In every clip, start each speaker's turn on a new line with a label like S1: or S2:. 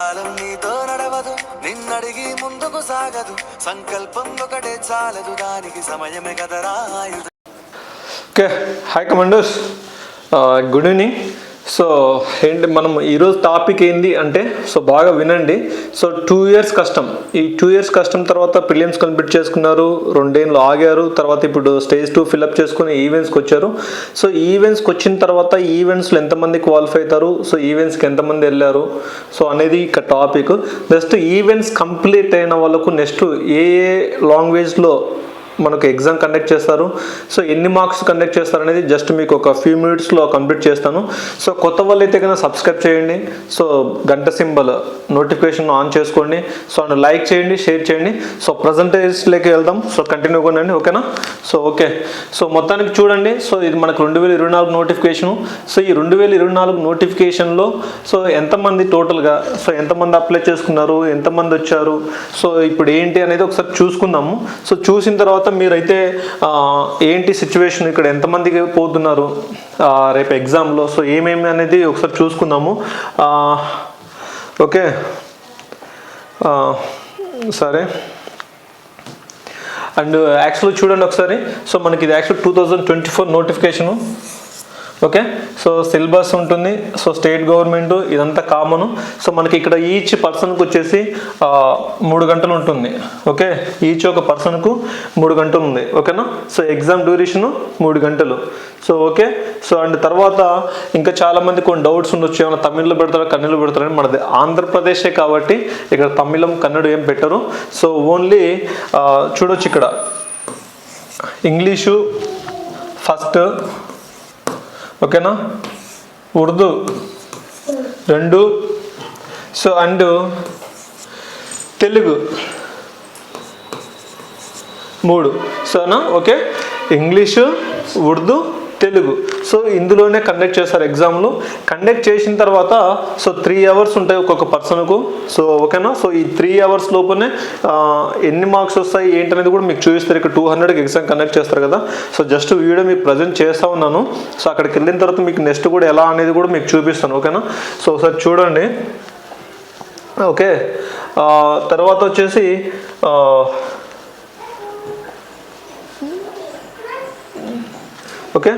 S1: కాలం నీతో నడవదు నిన్నడిగి ముందుకు సాగదు. సంకల్పం ఒకటే చాలదు దానికి సమయమే కదరా ఆయుధం.
S2: Okay hi commanders good evening so ఏంటి మనం ఈరోజు టాపిక్ ఏంది అంటే సో బాగా వినండి. సో టూ ఇయర్స్ కష్టం ఈ టూ ఇయర్స్ కష్టం తర్వాత ప్రిలియమ్స్ కంప్లీట్ చేసుకున్నారు రెండేళ్ళు ఆగారు తర్వాత ఇప్పుడు స్టేజ్ టూ ఫిల్అప్ చేసుకుని ఈవెంట్స్కి వచ్చారు. సో ఈవెంట్స్కి వచ్చిన తర్వాత ఈవెంట్స్లో ఎంతమంది క్వాలిఫై అవుతారు? సో ఈవెంట్స్కి ఎంతమంది వెళ్ళారు? సో అనేది ఇక టాపిక్ నెక్స్ట్ ఈవెంట్స్ కంప్లీట్ అయిన వాళ్ళకు నెక్స్ట్ ఏ ఏ లాంగ్వేజ్లో మనకు ఎగ్జామ్ కండక్ట్ చేస్తారు. సో ఎన్ని మార్క్స్ కండక్ట్ చేస్తారు అనేది జస్ట్ మీకు ఒక ఫ్యూ మినిట్స్లో కంప్లీట్ చేస్తాను. సో కొత్త వాళ్ళు అయితే కనుక సబ్స్క్రైబ్ చేయండి. సో గంట సింబల్ నోటిఫికేషన్ ఆన్ చేసుకోండి. సో అండ్ లైక్ చేయండి షేర్ చేయండి. సో ప్రజెంటేజ్లోకి వెళ్దాం. సో కంటిన్యూ కొనండి ఓకేనా సో ఓకే సో మొత్తానికి చూడండి. సో ఇది మనకు రెండు వేల ఇరవై నాలుగు నోటిఫికేషను సో ఈ రెండు వేల ఇరవై నాలుగు నోటిఫికేషన్లో సో ఎంతమంది టోటల్గా సో ఎంతమంది అప్లై చేసుకున్నారు ఎంతమంది వచ్చారు? సో ఇప్పుడు ఏంటి అనేది ఒకసారి చూసుకుందాము. సో చూసిన తర్వాత మీరైతే ఏంటి సిచ్యువేషన్ ఇక్కడ ఎంతమందికి పోతున్నారు? రేపు ఎగ్జామ్లో సో ఏమేమి అనేది ఒకసారి చూసుకుందాము. ఓకే. సరే. అండ్ యాక్చువల్ చూడండి ఒకసారి. సో మనకి ఇది actual two thousand twenty four notification okay so syllabus ఉంటుంది. సో స్టేట్ గవర్నమెంట్ ఇదంతా కామన్ సో మనకి ఇక్కడ ఈచ్ పర్సన్కి వచ్చేసి మూడు గంటలు ఉంటుంది. ఓకే ఈచ్ ఒక పర్సన్కు మూడు గంటలు ఉంది. ఓకేనా సో ఎగ్జామ్ డ్యూరేషన్ మూడు గంటలు. సో ఓకే సో అండ్ తర్వాత ఇంకా చాలామంది కొన్ని డౌట్స్ ఉండొచ్చు. ఏమైనా తమిళ్ళో పెడతారా కన్నడలో పెడతారని మనది ఆంధ్రప్రదేశే కాబట్టి ఇక్కడ తమిళం కన్నడ ఏం పెట్టరు. సో ఓన్లీ చూడొచ్చు ఇక్కడ. ఇంగ్లీషు ఫస్ట్ ఓకేనా? ఉర్దూ. రెండు. So and Telugu. మూడు. Sona okay. English Urdu Telugu. So ఇందులోనే కండక్ట్ చేస్తారు ఎగ్జామ్లు కండక్ట్ చేసిన తర్వాత సో త్రీ అవర్స్ ఉంటాయి ఒక్కొక్క పర్సన్కు సో ఓకేనా సో ఈ త్రీ అవర్స్ లోపలనే ఎన్ని మార్క్స్ వస్తాయి ఏంటనేది కూడా మీకు చూపిస్తారు. ఇక్కడ టూ హండ్రెడ్కి ఎగ్జామ్ కండక్ట్ చేస్తారు కదా? సో జస్ట్ వీడియో మీకు ప్రజెంట్ చేస్తూ ఉన్నాను. సో అక్కడికి వెళ్ళిన తర్వాత మీకు నెక్స్ట్ కూడా ఎలా అనేది కూడా మీకు చూపిస్తాను ఓకేనా సో ఒకసారి చూడండి. ఓకే తర్వాత వచ్చేసి ఓకే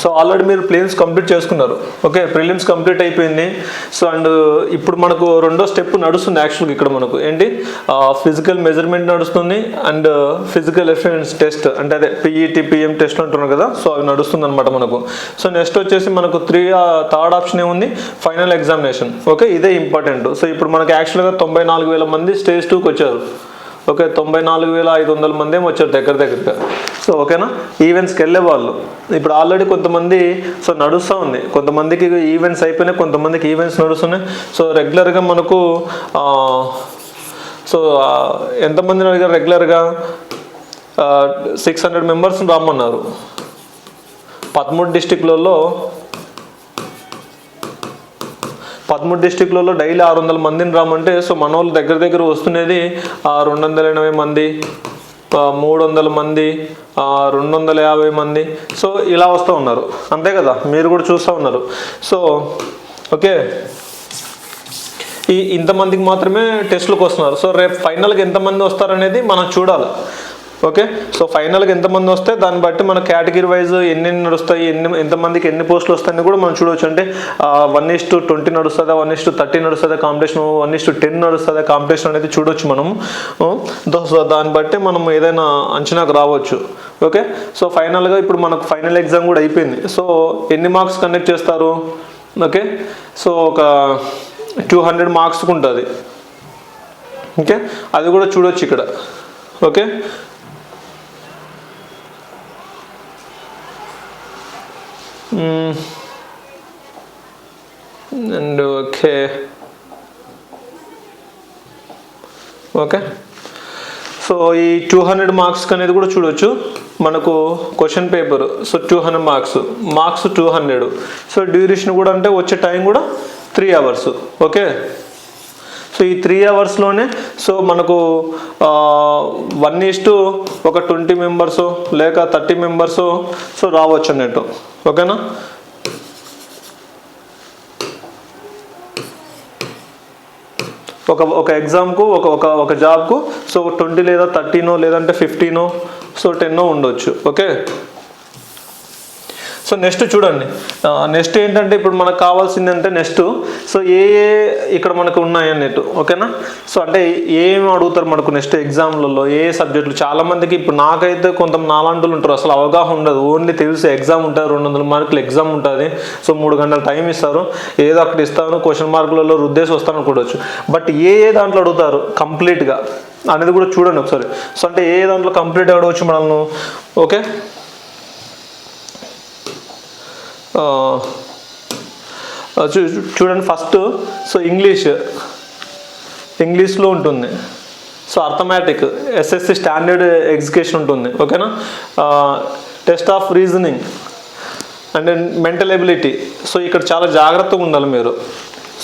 S2: సో ఆల్రెడీ మీరు ప్లేన్స్ కంప్లీట్ చేసుకున్నారు. ఓకే ప్రిలిమ్స్ కంప్లీట్ అయిపోయింది. సో అండ్ uh, ఇప్పుడు మనకు రెండో స్టెప్ నడుస్తుంది యాక్చువల్గా ఇక్కడ మనకు. ఏంటి? ఫిజికల్ మెజర్మెంట్ నడుస్తుంది అండ్ ఫిజికల్ ఎఫిషియన్స్ టెస్ట్ అంటే అదే పిఈటి పిఎం టెస్ట్ అంటున్నారు కదా? సో అవి నడుస్తుంది అనమాట మనకు. సో నెక్స్ట్ వచ్చేసి మనకు త్రీ థర్డ్ ఆప్షన్ ఏముంది? ఫైనల్ ఎగ్జామినేషన్ ఓకే ఇదే ఇంపార్టెంట్ సో ఇప్పుడు మనకి యాక్చువల్గా తొంభై నాలుగు వేల మంది స్టేజ్ టూకి వచ్చారు. ఓకే తొంభై నాలుగు వేల ఐదు వందల మంది ఏమి వచ్చారు దగ్గర దగ్గరగా. సో ఓకేనా? ఈవెంట్స్కి వెళ్ళే వాళ్ళు. ఇప్పుడు ఆల్రెడీ కొంతమంది సో నడుస్తూ ఉంది. కొంతమందికి ఈవెంట్స్ అయిపోయినాయి కొంతమందికి ఈవెంట్స్ నడుస్తున్నాయి. సో రెగ్యులర్గా మనకు సో ఎంతమందిని అడిగారు రెగ్యులర్గా సిక్స్ హండ్రెడ్ మెంబర్స్ రామన్నారు పదమూడు డిస్టిక్లలో పదమూడు డిస్టిక్లలో డైలీ ఆరు వందల మందిని రామంటే సో మన వాళ్ళు దగ్గర దగ్గర వస్తున్నది రెండు వందల ఎనభై మంది మూడు వందల మంది రెండు వందల యాభై మంది. సో ఇలా వస్తూ ఉన్నారు. అంతే కదా? మీరు కూడా చూస్తూ ఉన్నారు. So okay. ఈ ఇంతమందికి మాత్రమే టెస్టులకు వస్తున్నారు. సో రేపు ఫైనల్కి ఎంతమంది వస్తారనేది మనం చూడాలి. ఓకే సో ఫైనల్గా ఎంతమంది వస్తే దాన్ని బట్టి మన కేటగిరీ వైజ్ ఎన్ని నడుస్తాయి ఎన్ని ఎంతమందికి ఎన్ని పోస్టులు వస్తాయని కూడా మనం చూడవచ్చు. అంటే వన్ ఇస్ టు ట్వంటీ నడుస్తుందా వన్ ఇస్ టు థర్టీ నడుస్తుందా competition one is to ten నడుస్తుందా కాంపిటీషన్ అనేది చూడొచ్చు మనం. సో దాన్ని బట్టి మనం ఏదైనా అంచనాకు రావచ్చు. ఓకే సో ఫైనల్గా ఇప్పుడు మనకు ఫైనల్ ఎగ్జామ్ కూడా అయిపోయింది. సో ఎన్ని మార్క్స్ కండక్ట్ చేస్తారు? ఓకే సో ఒక టూ హండ్రెడ్ మార్క్స్కి ఉంటుంది. ఓకే అది కూడా చూడొచ్చు ఇక్కడ. Okay Hmm. And okay. Okay. So ఈ టూ హండ్రెడ్ మార్క్స్ అనేది కూడా చూడొచ్చు. మనకు question paper. So two hundred marks. Marks two hundred. So duration కూడా అంటే వచ్చే టైం కూడా త్రీ అవర్స్. ఓకే? సో ఈ త్రీ అవర్స్లోనే సో మనకు వన్ ఈస్ టు ఒక ట్వంటీ మెంబర్స్ లేక థర్టీ మెంబర్స్ సో రావచ్చు అన్నట్టు. ఓకేనా? ఒక ఒక ఎగ్జామ్కు ఒక ఒక ఒక జాబ్కు సో ట్వంటీ లేదా థర్టీనో లేదంటే ఫిఫ్టీనో సో టెన్నో ఉండొచ్చు. ఓకే? సో నెక్స్ట్ చూడండి. నెక్స్ట్ ఏంటంటే ఇప్పుడు మనకు కావాల్సింది అంటే నెక్స్ట్. సో ఏ ఏ ఇక్కడ మనకు ఉన్నాయి అన్నట్టు ఓకేనా? సో అంటే ఏం అడుగుతారు మనకు నెక్స్ట్ ఎగ్జామ్లలో? ఏ సబ్జెక్టులు? చాలామందికి ఇప్పుడు నాకైతే కొంత నాలాంటి ఉంటారు. అసలు అవగాహన ఉండదు. ఓన్లీ తెలుసు ఎగ్జామ్ ఉంటుంది రెండు వందల మార్కులు ఎగ్జామ్ ఉంటుంది. సో మూడు గంటల టైం ఇస్తారు. ఏదో ఒకటి ఇస్తాను క్వశ్చన్ మార్కులలో రుద్దేసి వస్తాను అనుకోవచ్చు. బట్ ఏ ఏ దాంట్లో అడుగుతారు? కంప్లీట్గా. అనేది కూడా చూడండి ఒకసారి. సో అంటే ఏ దాంట్లో కంప్లీట్ అడగవచ్చు మనల్ని? ఓకే? చూ- చూడండి ఫస్ట్ సో ఇంగ్లీష్ ఇంగ్లీష్లో ఉంటుంది so arithmetic SSC standard execution ఉంటుంది ఓకేనా test of reasoning and mental ability so ఇక్కడ చాలా జాగ్రత్తగా ఉండాలి మీరు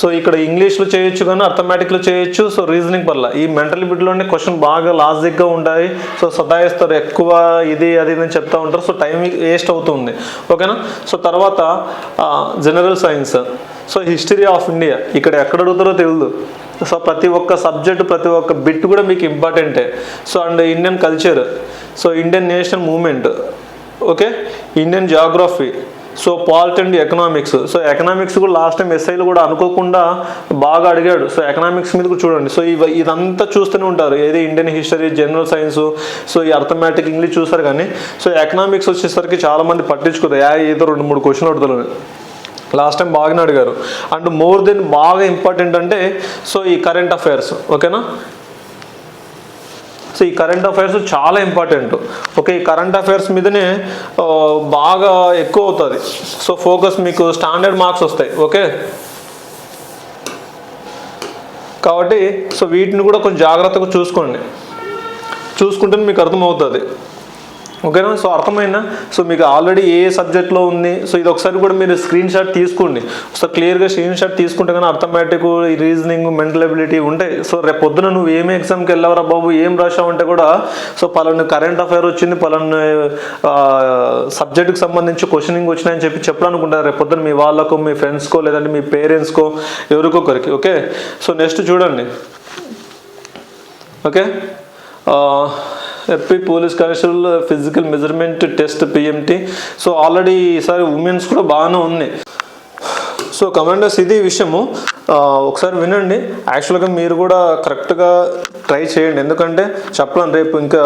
S2: సో ఇక్కడ ఇంగ్లీష్లో చేయొచ్చు కానీ అర్థమెటిక్లో చేయొచ్చు. సో రీజనింగ్ వల్ల ఈ మెంటల్ ఎబిలిటీలోనే క్వశ్చన్ బాగా లాజిక్గా ఉండాలి సో సతాయిస్తారు ఎక్కువ ఇది అది ఇది అని చెప్తూ ఉంటారు. సో టైం వేస్ట్ అవుతుంది. ఓకేనా సో తర్వాత general science so history of India ఇక్కడ ఎక్కడ అడుగుతారో తెలియదు సో ప్రతి ఒక్క సబ్జెక్ట్ ప్రతి ఒక్క బిట్ కూడా మీకు ఇంపార్టెంటే so and Indian culture so Indian national movement okay Indian geography so polity and economics. So economics కూడా లాస్ట్ టైం ఎస్ఐలు కూడా అనుకోకుండా బాగా అడిగాడు. సో ఎకనామిక్స్ మీద కూడా చూడండి. సో ఇవి ఇదంతా చూస్తూనే ఉంటారు. ఏది Indian history general science so ఈ అర్థమెటిక్ ఇంగ్లీష్ చూస్తారు కానీ సో ఎకనామిక్స్ వచ్చేసరికి చాలా మంది పట్టించుకోరు. యా ఏదో రెండు మూడు క్వశ్చన్లు అడుగుతారు. లాస్ట్ టైం బాగానే అడిగారు. అండ్ మోర్ దెన్ బాగా ఇంపార్టెంట్ అంటే సో ఈ కరెంట్ అఫైర్స్. ఓకేనా? సో ఈ కరెంట్ అఫైర్స్ చాలా ఇంపార్టెంట్ ఓకే ఈ కరెంట్ అఫైర్స్ మీదనే బాగా ఎక్కువ అవుతుంది. సో ఫోకస్ మీకు స్టాండర్డ్ మార్క్స్ వస్తాయి. ఓకే? కాబట్టి సో వీటిని కూడా కొంచెం జాగ్రత్తగా చూసుకోండి. చూసుకుంటే మీకు అర్థమవుతుంది. ఓకేనా? సో అర్థమైందా? సో మీకు ఆల్రెడీ ఏ సబ్జెక్ట్లో ఉంది? సో ఇది ఒకసారి కూడా మీరు స్క్రీన్ షాట్ తీసుకోండి. సో క్లియర్గా స్క్రీన్ షాట్ తీసుకుంటే కానీ అర్థమెటిక్ రీజనింగ్ మెంటల్ ఎబిలిటీ ఉంటాయి. సో రేపు పొద్దున నువ్వు ఏమి ఎగ్జామ్కి వెళ్ళవరా బాబు? ఏం రాసావు అంటే కూడా సో పలాను కరెంట్ అఫైర్ వచ్చింది పలాను సబ్జెక్ట్కి సంబంధించి క్వశ్చనింగ్ వచ్చినాయని చెప్పి చెప్పాలనుకుంటారు. రేపు పొద్దున మీ వాళ్ళకు మీ ఫ్రెండ్స్కో లేదంటే మీ పేరెంట్స్కో ఎవరికొకరికి ఓకే? సో నెక్స్ట్ చూడండి. Okay? FP police constable physical measurement test PMT so already ఈసారి ఉమెన్స్ కూడా బాగానే ఉంది. సో కమాండర్స్ ఇది విషయము. ఒకసారి వినండి. యాక్చువల్గా మీరు కూడా కరెక్ట్గా ట్రై చేయండి. ఎందుకంటే చెప్పలేను రేపు ఇంకా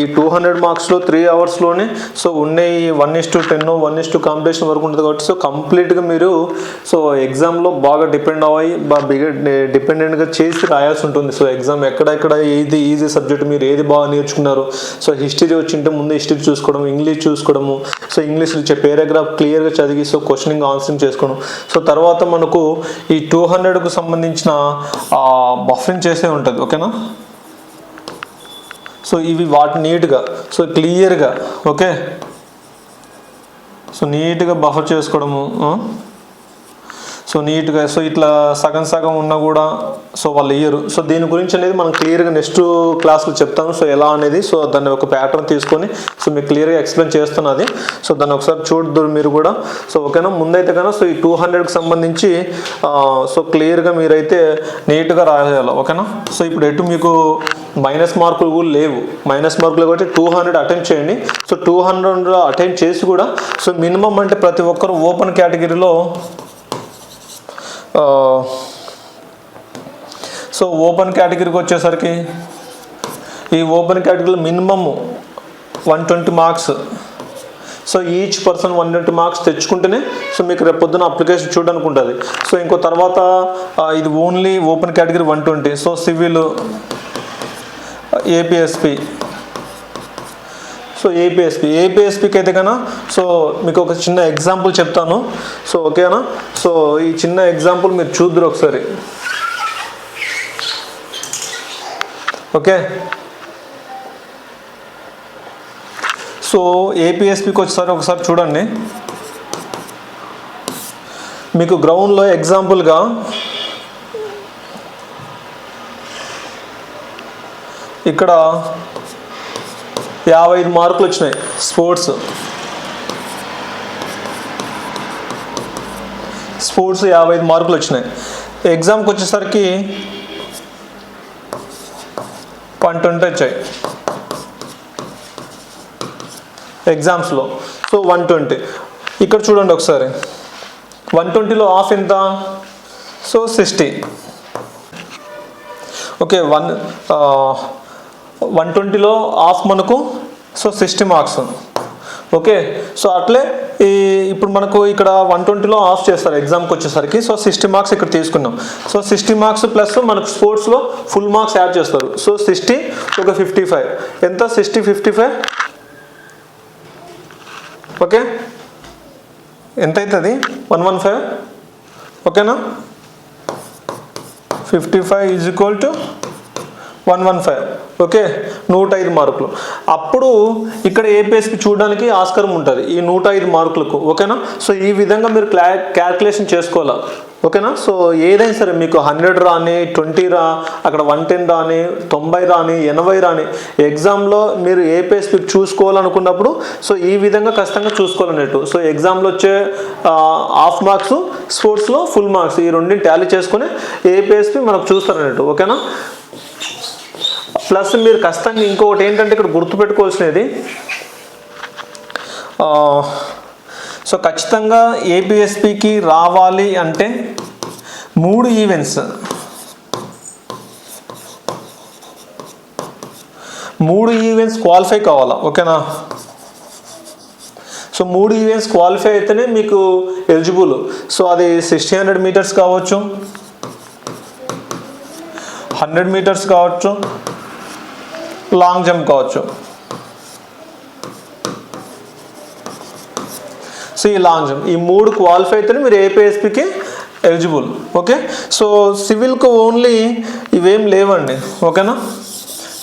S2: ఈ టూ హండ్రెడ్ మార్క్స్లో త్రీ అవర్స్లోనే సో ఉండే ఈ one is to ten one is to competition వరకు ఉంటుంది కాబట్టి సో కంప్లీట్గా మీరు సో ఎగ్జామ్లో బాగా డిపెండ్ అవ్వాలి బాగా డిపెండెంట్గా చేసి రాయాల్సి ఉంటుంది. సో ఎగ్జామ్ ఎక్కడెక్కడ ఏది ఈజీ సబ్జెక్ట్ మీరు ఏది బాగా నేర్చుకున్నారు సో హిస్టరీ వచ్చింటే ముందు హిస్టరీ చూసుకోవడం ఇంగ్లీష్ చూసుకోవడము సో ఇంగ్లీష్లో ఇచ్చే పేరాగ్రాఫ్ క్లియర్గా చదివి సో క్వశ్చనింగ్ ఆన్సరింగ్ చేసుకోవడం. సో తర్వాత మనకు ఈ టూ హండ్రెడ్కు సంబంధించిన బఫరింగ్ చేసే ఉంటుంది ఓకేనా? సో ఇవి వాటి నీట్గా సో క్లియర్గా ఓకే? సో నీట్గా బఫర్ చేసుకోవడము సో నీట్గా సో ఇట్లా సగం సగం ఉన్నా కూడా సో వాళ్ళు ఇయ్యరు. సో దీని గురించి అనేది మనం క్లియర్గా నెక్స్ట్ క్లాస్లో చెప్తాను. సో ఎలా అనేది సో దాన్ని ఒక ప్యాటర్న్ తీసుకొని సో మీకు క్లియర్గా ఎక్స్ప్లెయిన్ చేస్తున్నది సో దాన్ని ఒకసారి చూడదురు మీరు కూడా. సో ఓకేనా? ముందైతే కన్నా సో ఈ టూ హండ్రెడ్కి సంబంధించి సో క్లియర్గా మీరైతే నీట్గా రాయాలి ఓకేనా? సో ఇప్పుడు ఎటు మీకు మైనస్ మార్కులు కూడా లేవు. మైనస్ మార్కులు కాబట్టి టూ హండ్రెడ్ అటెంప్ట్ చేయండి. సో టూ హండ్రెడ్ అటెంప్ట్ చేసి కూడా సో మినిమం అంటే ప్రతి ఒక్కరు ఓపెన్ కేటగిరీలో సో ఓపెన్ కేటగిరీకి వచ్చేసరికి ఈ ఓపెన్ కేటగిరీలో minimum one twenty marks. So each person one twenty marks తెచ్చుకుంటేనే సో మీకు రేపు పొద్దున అప్లికేషన్ చూడడానికి ఉంటుంది సో ఇంకో తర్వాత ఇది only open category one twenty. So civil APSP. So APSP ఏపీఎస్పికి అయితే కన్నా సో మీకు ఒక చిన్న ఎగ్జాంపుల్ చెప్తాను. సో ఓకేనా సో ఈ చిన్న ఎగ్జాంపుల్ మీరు చూద్దరు ఒకసారి. ఓకే సో ఏపీఎస్పికి వచ్చేసరి ఒకసారి చూడండి. మీకు గ్రౌండ్లో ఎగ్జాంపుల్గా ఇక్కడ యాభై ఐదు మార్కులు వచ్చినాయి. స్పోర్ట్స్. స్పోర్ట్స్ యాభై ఐదు మార్కులు వచ్చినాయి. ఎగ్జామ్కి వచ్చేసరికి వన్ ట్వంటీ వచ్చాయి. ఎగ్జామ్స్లో. So one twenty. ఇక్కడ చూడండి ఒకసారి. వన్ ట్వంటీలో ఆఫ్ ఎంత? So sixty. Okay one one ట్వంటీలో ఆఫ్ మనకు so sixty marks. Okay? So అట్లే ఈ ఇప్పుడు మనకు ఇక్కడ వన్ ట్వంటీలో ఆఫ్ చేస్తారు ఎగ్జామ్కి వచ్చేసరికి. సో సిక్స్టీ మార్క్స్ ఇక్కడ తీసుకున్నాం. సో సిక్స్టీ మార్క్స్ ప్లస్ మనకు స్పోర్ట్స్లో ఫుల్ మార్క్స్ యాడ్ చేస్తారు. సో సిక్స్టీ ఒక ఫిఫ్టీ ఫైవ్. ఎంత? Sixty fifty five? ఓకే? ఎంత అవుతుంది వన్ వన్ ఫైవ్ ఓకేనా? Fifty five is equal to one one five okay? నూట ఐదు మార్కులు. అప్పుడు ఇక్కడ ఏపీఎస్పి చూడడానికి ఆస్కారం ఉంటుంది. ఈ నూట ఐదు మార్కులకు ఓకేనా? సో ఈ విధంగా మీరు క్లా క్యాల్కులేషన్ చేసుకోవాలా? ఓకేనా? సో ఏదైనా సరే మీకు హండ్రెడ్ రాని ట్వంటీ రా అక్కడ వన్ టెన్ రాని తొంభై రాని ఎనభై రాని ఎగ్జామ్లో మీరు ఏపీఎస్పి చూసుకోవాలనుకున్నప్పుడు సో ఈ విధంగా ఖచ్చితంగా చూసుకోవాలన్నట్టు సో ఎగ్జామ్లో వచ్చే హాఫ్ మార్క్స్ స్పోర్ట్స్లో ఫుల్ మార్క్స్ ఈ రెండింటిని ట్యాలీ చేసుకుని ఏపీఎస్పి మనకు చూస్తారన్నట్టు ఓకేనా? ప్లస్ మీరు ఖచ్చితంగా ఇంకొకటి ఏంటంటే ఇక్కడ గుర్తుపెట్టుకోవాల్సినది సో ఖచ్చితంగా ఏపీఎస్పికి రావాలి అంటే మూడు ఈవెంట్స్ మూడు ఈవెంట్స్ క్వాలిఫై కావాలా ఓకేనా? సో మూడు ఈవెంట్స్ క్వాలిఫై అయితేనే మీకు ఎలిజిబుల్ సో అది సిక్స్టీ హండ్రెడ్ మీటర్స్ కావచ్చు హండ్రెడ్ మీటర్స్ కావచ్చు లాంగ్ జంప్ కావచ్చు. సో ఈ లాంగ్ జంప్ ఈ మూడు క్వాలిఫై అయితేనే మీరు ఏపీఎస్పికి ఎలిజిబుల్ ఓకే సో సివిల్కు ఓన్లీ ఇవేం లేవండి. ఓకేనా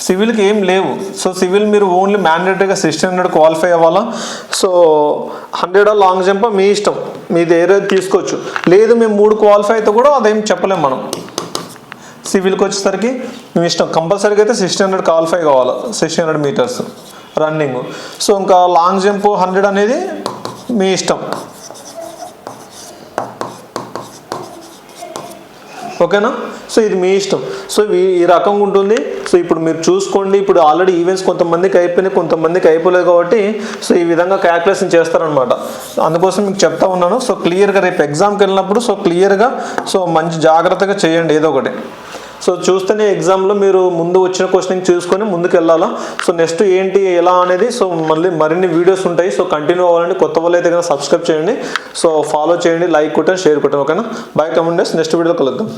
S2: సివిల్కి ఏం లేవు. సో సివిల్ మీరు ఓన్లీ మ్యాండేటరీగా సిక్స్టీన్ హండ్రెడ్ క్వాలిఫై అవ్వాలా? సో హండ్రెడ్ లాంగ్ జంప్ మీ ఇష్టం. మీది ఏదైతే తీసుకోవచ్చు. లేదు మేము మూడు క్వాలిఫై అయితే కూడా అదేం చెప్పలేము మనం. సివిల్కి వచ్చేసరికి మీ ఇష్టం. కంపల్సరీగా అయితే సిక్స్టీన్ హండ్రెడ్ క్వాలిఫై కావాలి. Sixteen hundred metres running so ఇంకా లాంగ్ జంప్ హండ్రెడ్ అనేది మీ ఇష్టం. ఓకేనా? సో ఇది మీ ఇష్టం. సో ఈ- రకంగా ఉంటుంది. సో ఇప్పుడు మీరు చూసుకోండి. ఇప్పుడు ఆల్రెడీ ఈవెంట్స్ కొంతమందికి అయిపోయినాయి కొంతమందికి అయిపోలేదు కాబట్టి సో ఈ విధంగా క్యాల్కులేషన్ చేస్తారనమాట అందుకోసం మీకు చెప్తా ఉన్నాను. సో క్లియర్గా రేపు ఎగ్జామ్కి వెళ్ళినప్పుడు సో క్లియర్గా సో మంచి జాగ్రత్తగా చేయండి ఏదో ఒకటి. సో చూస్తేనే ఎగ్జామ్లో మీరు ముందు వచ్చిన క్వశ్చన్ చూసుకొని ముందుకు వెళ్ళాలా? సో నెక్స్ట్ ఏంటి ఎలా అనేది సో మళ్ళీ మరిన్ని వీడియోస్ ఉంటాయి. సో కంటిన్యూ అవ్వాలండి. కొత్త వాళ్ళు అయితే కనుక సబ్స్క్రైబ్ చేయండి. సో ఫాలో చేయండి లైక్ కొట్టండి షేర్ కొట్టండి. ఓకేనా బై కమెంట్ నెక్స్ట్ వీడియో కలుద్దాం.